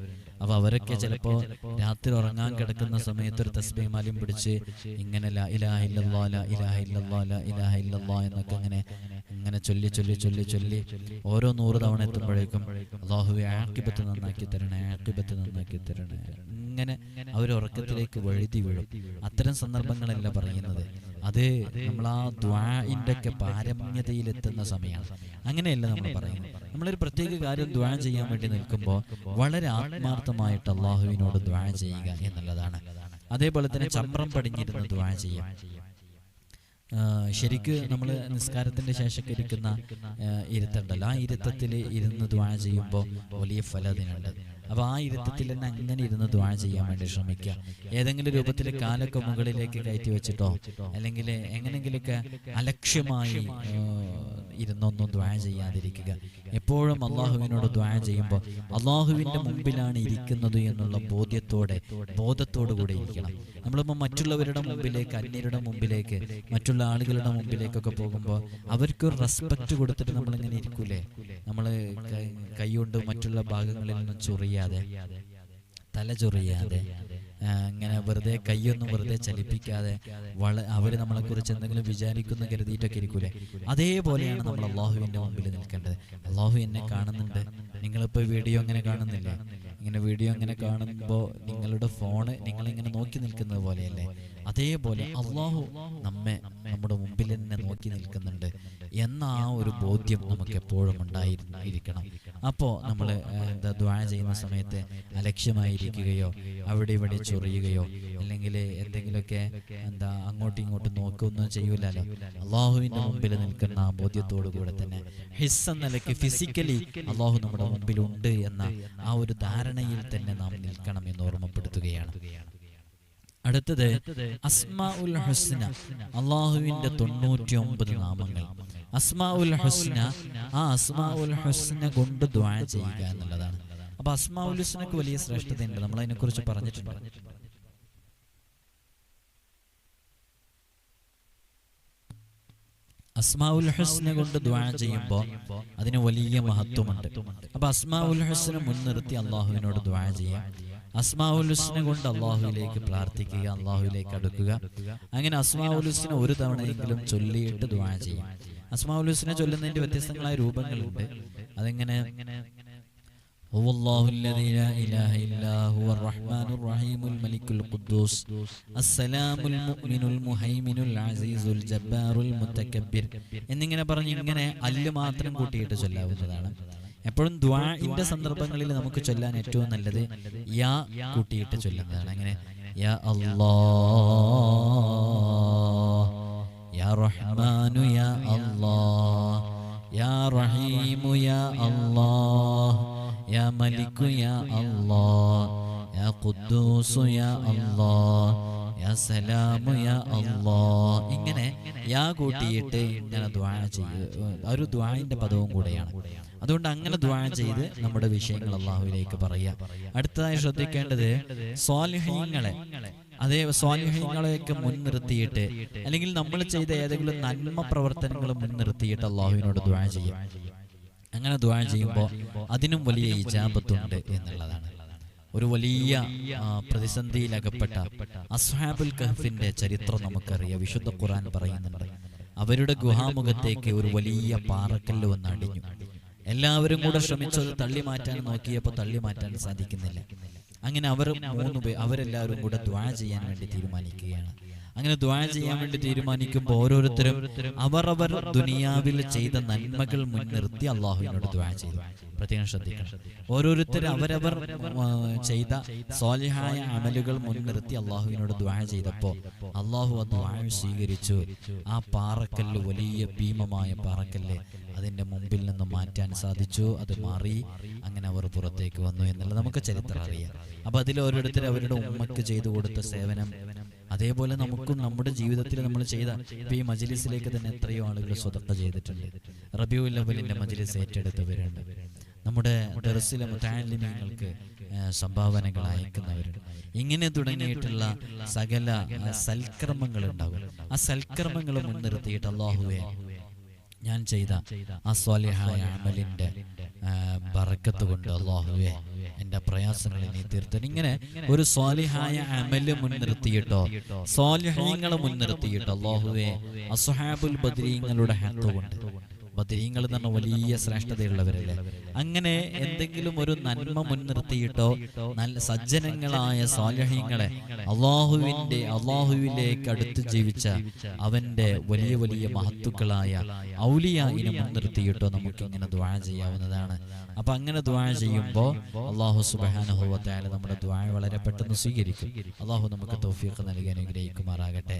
അപ്പൊ അവരൊക്കെ ചിലപ്പോ രാത്രി ഉറങ്ങാൻ കിടക്കുന്ന സമയത്ത് ഒരു തസ്ബീമാലും പിടിച്ച് ഇങ്ങനെ ലാ ഇലാഹ ഇല്ലല്ലാ ലാ ഇലാഹ ഇല്ലല്ലാ ലാ ഇലാഹ ഇല്ലല്ലാ എന്നൊക്കെ അങ്ങനെ ഇങ്ങനെ ചൊല്ലി ചൊല്ലി ചൊല്ലി ചൊല്ലി ഓരോ നൂറ് തവണ എത്തുമ്പോഴേക്കും അള്ളാഹുവെ ആക്കിബത്ത് നന്നാക്കി തരണേ ആക്കിബത്ത് നന്നാക്കി തരണേ. ഇങ്ങനെ അവർ ഉറക്കത്തിലേക്ക് വഴുതി വീഴും. അത്തരം സന്ദർഭങ്ങളല്ല പറയുന്നത്. അത് നമ്മൾ ആ ദ്വാന്റെ ഒക്കെ പാരമ്യതയിലെത്തുന്ന സമയമാണ് അങ്ങനെയല്ല നമ്മൾ പറയുന്നത്. നമ്മളൊരു പ്രത്യേക കാര്യം ദ്വാ ചെയ്യാൻ വേണ്ടി നിൽക്കുമ്പോൾ വളരെ ആത്മാർത്ഥമായിട്ട് അള്ളാഹുവിനോട് ദ്വാ ചെയ്യുക എന്നുള്ളതാണ്. അതേപോലെ തന്നെ ചമ്രം പടിഞ്ഞിരുന്ന് ദ്വാ ചെയ്യാം. ശരിക്ക് നമ്മൾ നിസ്കാരത്തിന്റെ ശേഷമൊക്കെ ഇരിക്കുന്ന ഇരുത്തുണ്ടല്ലോ? ആ ഇരുത്തത്തിൽ ഇരുന്ന് ദ്വാ ചെയ്യുമ്പോൾ വലിയ ഫലം അപ്പൊ ആ ഇരുത്തത്തിൽ തന്നെ അങ്ങനെ ഇരുന്ന് ദ്വാ ചെയ്യാൻ വേണ്ടി ശ്രമിക്കുക. ഏതെങ്കിലും രൂപത്തിൽ കാലൊക്കെ മുകളിലേക്ക് കയറ്റി വെച്ചിട്ടോ അല്ലെങ്കിൽ എങ്ങനെങ്കിലുമൊക്കെ അലക്ഷ്യമായി ഇരുന്നൊന്നും ദ്വാ ചെയ്യാതിരിക്കുക. എപ്പോഴും അള്ളാഹുവിനോട് ദ്വാ ചെയ്യുമ്പോൾ അള്ളാഹുവിന്റെ മുമ്പിലാണ് ഇരിക്കുന്നത് എന്നുള്ള ബോധ്യത്തോടെ ബോധത്തോടു കൂടെ ഇരിക്കണം. നമ്മളിപ്പോൾ മറ്റുള്ളവരുടെ മുമ്പിലേക്ക് അന്യരുടെ മുമ്പിലേക്ക് മറ്റുള്ള ആളുകളുടെ മുമ്പിലേക്കൊക്കെ പോകുമ്പോൾ അവർക്ക് ഒരു റെസ്പെക്റ്റ് കൊടുത്തിട്ട് നമ്മളിങ്ങനെ ഇരിക്കൂലേ? നമ്മൾ കൈകൊണ്ട് മറ്റുള്ള ഭാഗങ്ങളിൽ നിന്നും ചൊറിയാതെ തല ചൊറിയാതെ ഇങ്ങനെ വെറുതെ കൈയൊന്നും വെറുതെ ചലിപ്പിക്കാതെ വള അവർ നമ്മളെ കുറിച്ച് എന്തെങ്കിലും വിചാരിക്കുന്ന കരുതിയിട്ടൊക്കെ ഇരിക്കൂലേ? അതേപോലെയാണ് നമ്മൾ അള്ളാഹുവിന്റെ മുമ്പിൽ നിൽക്കേണ്ടത്. അള്ളാഹു എന്നെ കാണുന്നുണ്ട്. നിങ്ങളിപ്പോൾ വീഡിയോ അങ്ങനെ കാണുന്നില്ലേ? ഇങ്ങനെ വീഡിയോ ഇങ്ങനെ കാണുമ്പോൾ നിങ്ങളുടെ ഫോണ് നിങ്ങളിങ്ങനെ നോക്കി നിൽക്കുന്നത് പോലെയല്ലേ? അതേപോലെ അള്ളാഹു നമ്മെ നമ്മുടെ മുമ്പിൽ തന്നെ നോക്കി നിൽക്കുന്നുണ്ട്. എന്ന ആ ഒരു ബോധ്യം നമുക്ക് എപ്പോഴും ഉണ്ടായിരിക്കണം. അപ്പോൾ നമ്മൾ എന്താ ദ്വാ ചെയ്യുന്ന സമയത്ത് അലക്ഷ്യമായിരിക്കുകയോ അവിടെ ഇവിടെ ചൊറിയുകയോ അല്ലെങ്കിൽ എന്തെങ്കിലുമൊക്കെ എന്താ അങ്ങോട്ടും ഇങ്ങോട്ടും നോക്കുകയൊന്നും ചെയ്യൂലല്ലോ. അള്ളാഹുവിന്റെ മുമ്പിൽ നിൽക്കുന്ന ആ ബോധ്യത്തോടു കൂടെ തന്നെ ഹിസ് എന്ന നിലയ്ക്ക് ഫിസിക്കലി അള്ളാഹു നമ്മുടെ മുമ്പിലുണ്ട് എന്ന ആ ഒരു ധാരണയിൽ തന്നെ നാം നിൽക്കണം എന്ന് ഓർമ്മപ്പെടുത്തുകയാണ്. അടുത്തത് അസ്മാ ഉൽ ഹുസ്ന അള്ളാഹുവിന്റെ തൊണ്ണൂറ്റി ഒമ്പത് നാമങ്ങൾ. അസ്മാ ഉൽ ഹുസ്ന ആ അസ്മാ ഉൽ ഹുസ്ന കൊണ്ട് ദ്വാ ചെയ്യുക എന്നുള്ളതാണ്. അപ്പൊ അസ്മാ ഉൽ ഹുസ്നക്ക് വലിയ ശ്രേഷ്ഠതയുണ്ട്. നമ്മൾ അതിനെക്കുറിച്ച് പറഞ്ഞിട്ടുണ്ട്. അസ്മാ ഉൽ ഹുസ്ന കൊണ്ട് ദ്വാ ചെയ്യുമ്പോൾ അതിന് വലിയ മഹത്വമുണ്ട്. അപ്പൊ അസ്മാ ഉൽ ഹുസ്ന മുൻനിർത്തി അള്ളാഹുവിനോട് ദ്വാ ചെയ്യാം അസ്മാ ഉൽ ഹുസ്ന കൊണ്ട് അള്ളാഹുവിലേക്ക് പ്രാർത്ഥിക്കുക അള്ളാഹുവിലേക്ക് അടുക്കുക. അങ്ങനെ അസ്മാ ഉൽ ഹുസ്ന ഒരു തവണയെങ്കിലും ചൊല്ലിയിട്ട് ദ്വാ ചെയ്യാം അസ്മാ ഉൽ ഹുസ്ന ചൊല്ലുന്നതിന്റെ വ്യത്യസ്തങ്ങളായ രൂപങ്ങളുണ്ട്. അതെങ്ങനെ? هو الله الذي لا إله إلا هو الرحمن الرحيم الملك القدوس السلام المؤمن المهيمن العزيز الجبار المتكبر എന്നിങ്ങനെ പറഞ്ഞ് ഇങ്ങനെ അല്ല് മാത്രം കൂട്ടിയിട്ട് ചൊല്ലാവുന്നതാണ് എപ്പോഴും ദ്വാഇന്റെ സന്ദർഭങ്ങളിൽ നമുക്ക് ചൊല്ലാൻ ഏറ്റവും നല്ലത് യാ കൂട്ടിയിട്ട് ചൊല്ലുന്നതാണ് അങ്ങനെ യാ അല്ലാ യാ റഹ്മാനു യാ അല്ലാ യാ യാ ഇങ്ങനെ യാ കൂട്ടിയിട്ട് ഇങ്ങനെ ദ്വാ ചെയ്യുക ഒരു ദ്വാന്റെ പദവും കൂടെയാണ്. അതുകൊണ്ട് അങ്ങനെ ദ്വാ ചെയ്ത് നമ്മുടെ വിഷയങ്ങൾ അള്ളാഹുവിലേക്ക് പറയുക. അടുത്തതായി ശ്രദ്ധിക്കേണ്ടത് സ്വാലിഹ്യങ്ങളെ അതേ സ്വാലിഹ്യങ്ങളെയൊക്കെ മുൻനിർത്തിയിട്ട് അല്ലെങ്കിൽ നമ്മൾ ചെയ്ത ഏതെങ്കിലും നന്മ പ്രവർത്തനങ്ങൾ മുൻനിർത്തിയിട്ട് അള്ളാഹുവിനോട് ദ്വാ ചെയ്യും. അങ്ങനെ ദ്വാ ചെയ്യുമ്പോൾ അതിനും വലിയ ഇജാബത്തുണ്ട് എന്നുള്ളതാണ്. ഒരു വലിയ പ്രതിസന്ധിയിൽ പ്രതിസന്ധിയിലകപ്പെട്ട അസ്ഹാബുൽ കഹഫിന്റെ ചരിത്രം നമുക്കറിയാം. വിശുദ്ധ ഖുറാൻ പറയുന്നുണ്ട്. അവരുടെ ഗുഹാമുഖത്തേക്ക് ഒരു വലിയ പാറക്കല്ല് വന്ന് അടിഞ്ഞു. എല്ലാവരും കൂടെ ശ്രമിച്ചത് തള്ളി മാറ്റാൻ നോക്കിയപ്പോൾ തള്ളി മാറ്റാൻ സാധിക്കുന്നില്ല. അങ്ങനെ അവർ മൂന്ന് പേർ അവരെല്ലാവരും കൂടെ ദ്വാ ചെയ്യാൻ വേണ്ടി തീരുമാനിക്കുകയാണ്. അങ്ങനെ ദ്വാര ചെയ്യാൻ വേണ്ടി തീരുമാനിക്കുമ്പോൾ ഓരോരുത്തരും അവരവർ ദുനിയാവിൽ ചെയ്ത നന്മകൾ മുൻനിർത്തി അള്ളാഹുവിനോട് ദ്വാര ചെയ്തു. പ്രത്യേകം ശ്രദ്ധിക്കണം. ഓരോരുത്തർ അവരവർ ചെയ്ത സ്വാലിഹായ അമലുകൾ മുൻനിർത്തി അള്ളാഹുവിനോട് ദ്വാര ചെയ്തപ്പോൾ അള്ളാഹു ആ ദ്വാര സ്വീകരിച്ചു. ആ പാറക്കല്ല് വലിയ ഭീമമായ പാറക്കല്ല് അതിന്റെ മുമ്പിൽ നിന്ന് മാറ്റാൻ സാധിച്ചു. അത് മാറി അങ്ങനെ അവർ പുറത്തേക്ക് വന്നു എന്നുള്ളത് നമുക്ക് ചരിത്രം അറിയാം. അപ്പൊ അതിൽ ഓരോരുത്തർ അവരുടെ ഉമ്മക്ക് ചെയ്തു കൊടുത്ത സേവനം അതേപോലെ നമുക്കും നമ്മുടെ ജീവിതത്തിൽ നമ്മൾ ചെയ്ത ഇപ്പൊ ഈ മജിലിസിലേക്ക് തന്നെ എത്രയോ ആളുകൾ സ്വതക്ക ചെയ്തിട്ടുണ്ട്. റബിയുൽ അവലിന്റെ മജിലിസ് ഏറ്റെടുത്തവരുണ്ട് നമ്മുടെ ദർസിലെ മുത്താലിമ്യങ്ങൾക്ക് സംഭാവനകൾ അയക്കുന്നവരുണ്ട്. ഇങ്ങനെ തുടങ്ങിയിട്ടുള്ള സകല സൽക്രമങ്ങൾ സൽക്കർമ്മങ്ങൾ ഉണ്ടാകും ആ സൽക്കർമ്മങ്ങൾ മുൻനിർത്തിയിട്ട് അള്ളാഹുവെ ഞാൻ ചെയ്ത ആ സ്വാലിഹായ അമലിന്റെ ബറക്കത്ത് കൊണ്ട് അള്ളാഹുവേ എന്റെ പ്രയാസങ്ങളെ നീ തീർത്തൻ ഇങ്ങനെ ഒരു സ്വാലിഹായ അമൽ മുൻനിർത്തിയിട്ടോ സ്വാലിഹീങ്ങളെ മുൻനിർത്തിയിട്ടോ അള്ളാഹുവേ അസുഹാബുൽ ബദ്രീങ്ങളുടെ ഹത്ത് കൊണ്ട്. ബദരീങ്ങൾ എന്ന് പറഞ്ഞ വലിയ ശ്രേഷ്ഠതയുള്ളവരല്ലേ? അങ്ങനെ എന്തെങ്കിലും ഒരു നന്മ മുൻനിർത്തിയിട്ടോ നല്ല സജ്ജനങ്ങളായ സ്വാലഹ്യങ്ങളെ അള്ളാഹുവിന്റെ അള്ളാഹുവിലേക്ക് അടുത്ത് ജീവിച്ച അവന്റെ വലിയ വലിയ മഹത്തുക്കളായ ഔലിയായിനെ മുൻനിർത്തിയിട്ടോ നമുക്ക് ഇങ്ങനെ ദ്വാഴ ചെയ്യാവുന്നതാണ്. അപ്പൊ അങ്ങനെ ദ്വാഴ ചെയ്യുമ്പോൾ അള്ളാഹു സുബാനുഭവത്തായ നമ്മുടെ ദ്വാഴ വളരെ പെട്ടെന്ന് സ്വീകരിക്കും. അള്ളാഹു നമുക്ക് തോഫിയൊക്കെ നൽകി അനുഗ്രഹിക്കുമാറാകട്ടെ.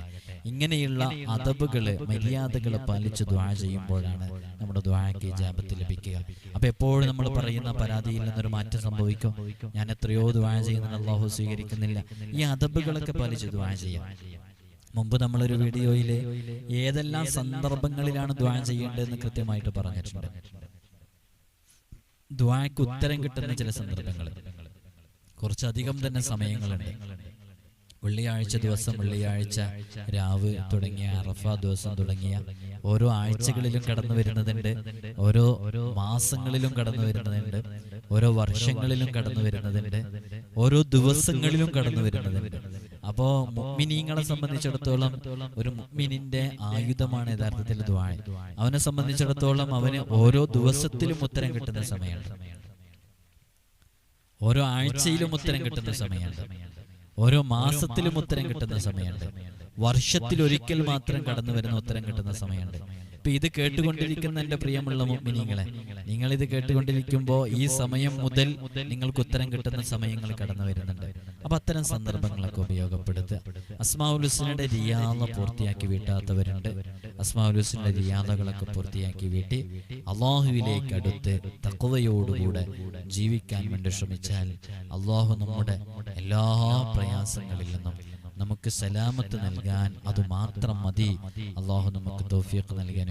ഇങ്ങനെയുള്ള അതബുകൾ മര്യാദകൾ പാലിച്ച് ദ്വാഴ ചെയ്യുമ്പോഴാണ് നമ്മുടെ ദ്വാക്ക് ജാപത്തിൽ ലഭിക്കുക. അപ്പൊ എപ്പോഴും നമ്മൾ പറയുന്ന പരാതിയിൽ നിന്നൊരു മാറ്റം സംഭവിക്കും. ഞാൻ എത്രയോ ദ്വാ ചെയ്യുന്ന അള്ളാഹു സ്വീകരിക്കുന്നില്ല. ഈ അതബുകളൊക്കെ പാലിച്ച് ദ്വാ ചെയ്യാം. മുമ്പ് നമ്മളൊരു വീഡിയോയിൽ ഏതെല്ലാം സന്ദർഭങ്ങളിലാണ് ദ്വാ ചെയ്യേണ്ടതെന്ന് കൃത്യമായിട്ട് പറഞ്ഞിട്ടുണ്ട്. ദ്വാക്ക് ഉത്തരം കിട്ടുന്ന ചില സന്ദർഭങ്ങൾ കുറച്ചധികം തന്നെ സമയങ്ങളുണ്ട്. വെള്ളിയാഴ്ച ദിവസം വെള്ളിയാഴ്ച രാവ് തുടങ്ങിയ അറഫ ദിവസം തുടങ്ങിയ ഓരോ ആഴ്ചകളിലും കടന്നു വരുന്നതുണ്ട് ഓരോ മാസങ്ങളിലും കടന്നു വരുന്നതുണ്ട് ഓരോ വർഷങ്ങളിലും കടന്നു വരുന്നതുണ്ട് ഓരോ ദിവസങ്ങളിലും കടന്നു വരുന്നതുണ്ട് അപ്പോ മുഗ്മിനീങ്ങളെ സംബന്ധിച്ചിടത്തോളം ഒരു മുഗ്മിനിന്റെ ആയുധമാണ് യഥാർത്ഥത്തിൽ ദ്വാഴ. അവനെ സംബന്ധിച്ചിടത്തോളം അവന് ഓരോ ദിവസത്തിലും ഉത്തരം കിട്ടുന്ന സമയമാണ് ഓരോ ആഴ്ചയിലും ഉത്തരം കിട്ടുന്ന സമയമുണ്ട്. ഓരോ മാസത്തിലും ഉത്തരം കിട്ടുന്ന സമയമുണ്ട്. വർഷത്തിൽ ഒരിക്കൽ മാത്രം കടന്നു വരുന്ന ഉത്തരം കിട്ടുന്ന സമയമുണ്ട്. ഇപ്പൊ ഇത് കേട്ടുകൊണ്ടിരിക്കുന്ന എന്റെ പ്രിയമുള്ള മുഗ്മിനീങ്ങളെ നിങ്ങൾ ഇത് കേട്ടുകൊണ്ടിരിക്കുമ്പോൾ ഈ സമയം മുതൽ നിങ്ങൾക്ക് ഉത്തരം കിട്ടുന്ന സമയങ്ങൾ കടന്നു വരുന്നുണ്ട്. അപ്പൊ അത്തരം സന്ദർഭങ്ങളൊക്കെ ഉപയോഗപ്പെടുത്തുക. അസ്മാഉൽ ഹുസ്നയുടെ റിയാദ പൂർത്തിയാക്കി വീട്ടാത്തവരുണ്ട്. അസ്മാഉൽ ഹുസ്നയുടെ റിയാദകളൊക്കെ പൂർത്തിയാക്കി വീട്ടി അള്ളാഹുവിലേക്ക് അടുത്ത് തക്കവയോടുകൂടെ ജീവിക്കാൻ വേണ്ടി ശ്രമിച്ചാൽ അള്ളാഹു നമ്മുടെ എല്ലാ പ്രയാസങ്ങളിൽ നിന്നും നമുക്ക് സലാമത്ത് നൽകാൻ അത് മാത്രം മതി. അള്ളാഹു നമുക്ക് തോഫിയൊക്കെ നൽകാൻ